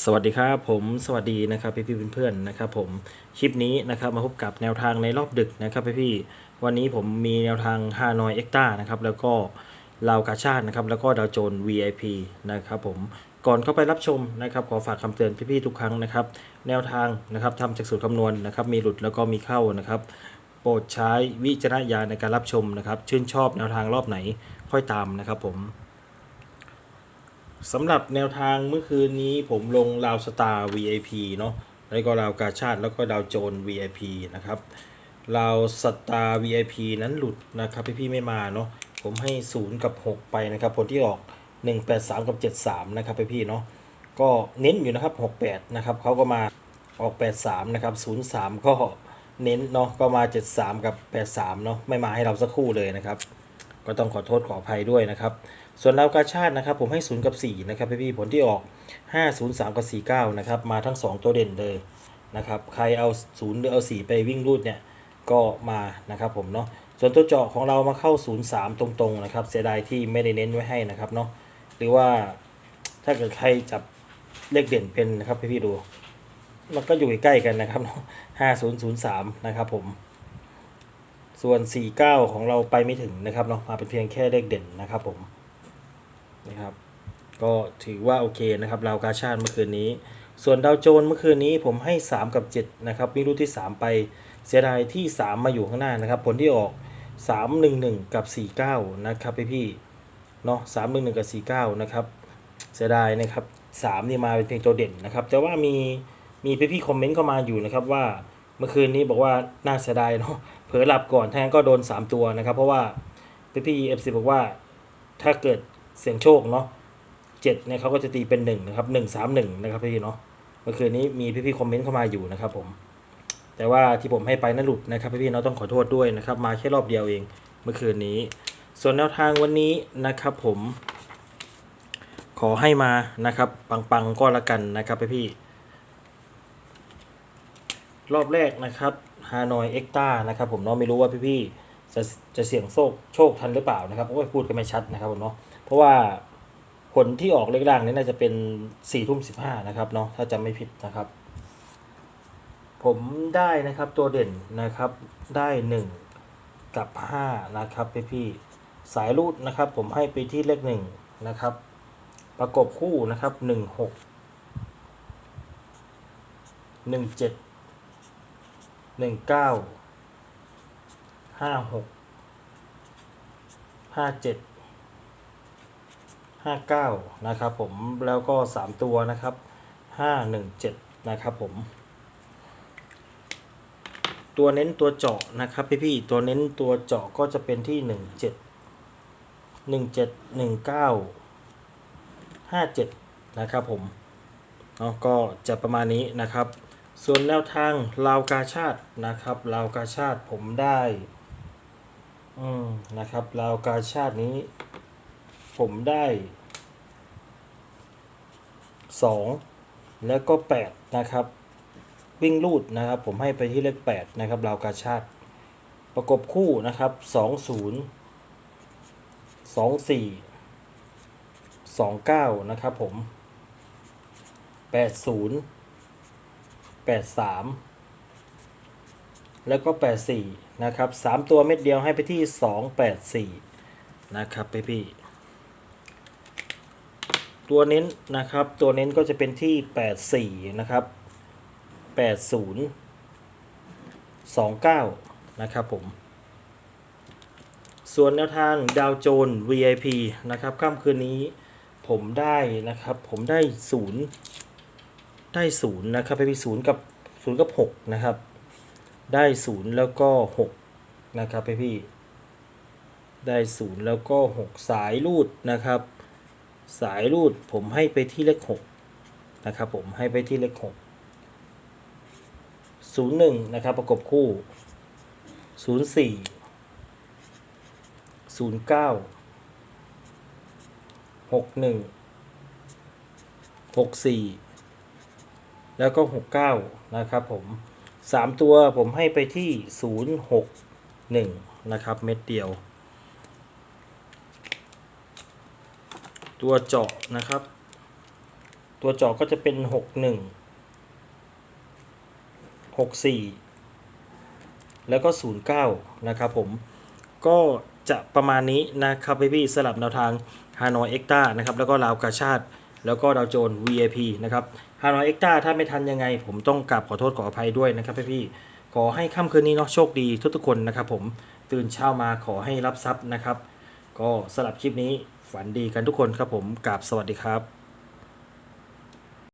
สวัสดีครับผมสวัสดีนะครับพี่พี่เพื่อนๆนะครับผมคลิปนี้นะครับมาพบกับแนวทางในรอบดึกนะครับพี่พี่วันนี้ผมมีแนวทางฮานอยเอ็กต้านะครับแล้วก็ลาวกาชาตินะครับแล้วก็ดาวโจน VIP นะครับผมก่อนเข้าไปรับชมนะครับขอฝากคำเตือนพี่พี่ๆทุกครั้งนะครับแนวทางนะครับทำจากสูตรคำนวณนะครับมีหลุดแล้วก็มีเข้านะครับโปรดใช้วิจารณญาณในการรับชมนะครับชื่นชอบแนวทางรอบไหนค่อยตามนะครับผม สำหรับแนวทางเมื่อคืนนี้ผมลงราวสตาร์ VIP เนาะแล้วก็ราวกาชาติแล้วก็ดาวโจน VIP นะครับราวสตาร์ VIP นั้นหลุดนะครับพี่ๆไม่มาเนาะผมให้ 0 กับ 6 ไปนะครับผลที่ออก 183 กับ 73 นะครับพี่ๆเนาะก็เน้นอยู่นะครับ 68 นะครับเขาก็มาออก 83 นะครับ 03 ก็เน้นเนาะก็มา 73 กับ 83 เนาะไม่มาให้เราสักคู่เลยนะครับ ก็ต้องขอโทษขออภัยด้วยนะครับ ส่วนดากาชาตินะครับผมให้ 0 กับ 4 นะครับพี่ผลที่ออก 5 0 3 กับ 49 นะครับ มาทั้ง 2 ตัวเด่นเลยนะครับ ใครเอา 0 หรือเอา 4 ไปวิ่งรูดเนี่ย ก็มานะครับผมเนาะ ส่วนตัวเจาะของเรามาเข้า 0 3 ตรงๆนะครับ เสียดายที่ไม่ได้เน้นไว้ให้นะครับเนาะ หรือว่าถ้าเกิดใครจับเลขเด่นเป็นนะครับพี่ๆดู มันก็อยู่ใกล้กันนะครับเนาะ5003นะครับผม ส่วน 49 ของเราไปไม่ถึงนะครับเนาะ มาเป็นเพียงแค่เลขเด่นนะครับผม นะครับ ก็ถือว่าโอเคนะครับราวกาชาติเมื่อคืนนี้ ส่วนดาวโจนเมื่อคืนนี้ผมให้ 3 กับ 7 นะครับมีรูที่ 3 ไปเสียดายที่ 3 มาอยู่ข้างหน้านะครับ ผลที่ออก 3 1 1 กับ 49 นะครับพี่พี่เนาะ3 1 1 กับ 49 นะครับ เสียดายนะครับ3นี่มาเป็นเพียงตัวเด่นนะครับ แต่ว่ามีมีพี่พี่คอมเมนต์เข้ามาอยู่นะครับว่าเมื่อคืนนี้บอกว่าน่าเสียดายเนาะเผลอหลับก่อนแทงก็โดน 3 ตัวนะครับ เพราะว่าพี่พี่เอฟซีบอกว่าถ้าเกิด เสียงโชคเนาะเจ็ดเนี่ยเขาก็จะตีเป็นหนึ่งนะครับหนึ่งสามหนึ่งนะครับพี่เนาะเมื่อคืนนี้มีพี่พี่ๆคอมเมนต์เข้ามาอยู่นะครับผมแต่ว่าที่ผมให้ไปนั่นหลุดนะครับพี่พี่ๆเนาะต้องขอโทษด้วยนะครับมาแค่รอบเดียวเองเมื่อคืนนี้ ส่วนแนวทางวันนี้นะครับผม ขอให้มานะครับปังๆก็แล้วกันนะครับพี่พี่ๆรอบแรกนะครับฮานอยเอ็กต้านะครับผมเนาะไม่รู้ว่าพี่ๆจะจะเสี่ยงโชคโชคทันหรือเปล่านะครับโอ้ยพูดกันไม่ชัดนะครับผมเนาะ ราะว่าผลที่ออกเลขล่างนี่น่าจะเป็นสี่ทุ่มสิบห้านะครับเนาะถ้าจำไม่ผิดนะครับ ผมได้นะครับตัวเด่นนะครับได้หนึ่งกับห้านะครับพี่ๆสายรูดนะครับ ผมให้ไปที่เลขหนึ่งนะครับ ประกบคู่นะครับหนึ่งหกหนึ่งเจ็ดหนึ่งเก้าห้าหกห้าเจ็ด ห้าเก้านะครับผมแล้วก็สามตัวนะครับห้าหนึ่งเจ็ดนะครับผม ตัวเน้นตัวเจาะนะครับพี่พี่ตัวเน้นตัวเจาะก็จะเป็นที่หนึ่งเจ็ดหนึ่งเจ็ดหนึ่งเก้าห้าเจ็ดนะครับผมเนาะก็จะประมาณนี้นะครับ ส่วนแนวทางลาวกาชาตินะครับลาวกาชาติผมได้ อืมนะครับลาวกาชาตินี้ ผมได้สองแล้วก็แปดนะครับ วิ่งลูดนะครับ ผมให้ไปที่เลขแปดนะครับลาวกาชาติ ประกบคู่นะครับสองศูนย์สองสี่สองเก้านะครับผมแปดศูนย์แปดสามแล้วก็แปดสี่นะครับสามตัวเม็ดเดียวให้ไปที่สองแปดสี่นะครับพี่พี่ ตัวเน้นนะครับ ตัวเน้นก็จะเป็นที่แปดสี่นะครับแปดศูนย์สองเก้านะครับผม ส่วนแนวทางดาวโจน VIP นะครับค่ำคืนนี้ผมได้นะครับ ผมได้ศูนย์ได้ศูนย์นะครับไปศูนย์กับศูนย์กับหกนะครับ ได้ศูนย์แล้วก็หกนะครับพี่พี่ได้ศูนย์แล้วก็หกสายรูดนะครับ สายรูดผมให้ไปที่เลขหกนะครับผมให้ไปที่เลขหกศูนย์หนึ่งนะครับประกบคู่ศูนย์สี่ศูนย์เก้าหกหนึ่งหกสี่แล้วก็69นะครับผม3ตัวผมให้ไปที่061นะครับเม็ดเดียว ตัวเจาะนะครับ ตัวเจาะก็จะเป็นหกหนึ่งหกสี่แล้วก็ศูนย์เก้านะครับผมก็จะประมาณนี้นะครับพี่ๆสลับแนวทางฮานอยเอ็กต้านะครับแล้วก็ลาวกาชาติแล้วก็ดาวโจน VIP นะครับฮานอยเอ็กต้าถ้าไม่ทันยังไง ผมต้องกราบขอโทษขออภัยด้วยนะครับพี่ๆขอให้ค่ำคืนนี้เนาะโชคดีทุกๆคนนะครับผมตื่นเช้ามาขอให้รับทรัพย์นะครับ ก็สลับคลิปนี้ ฝันดีกันทุกคนครับผมกราบสวัสดีครับ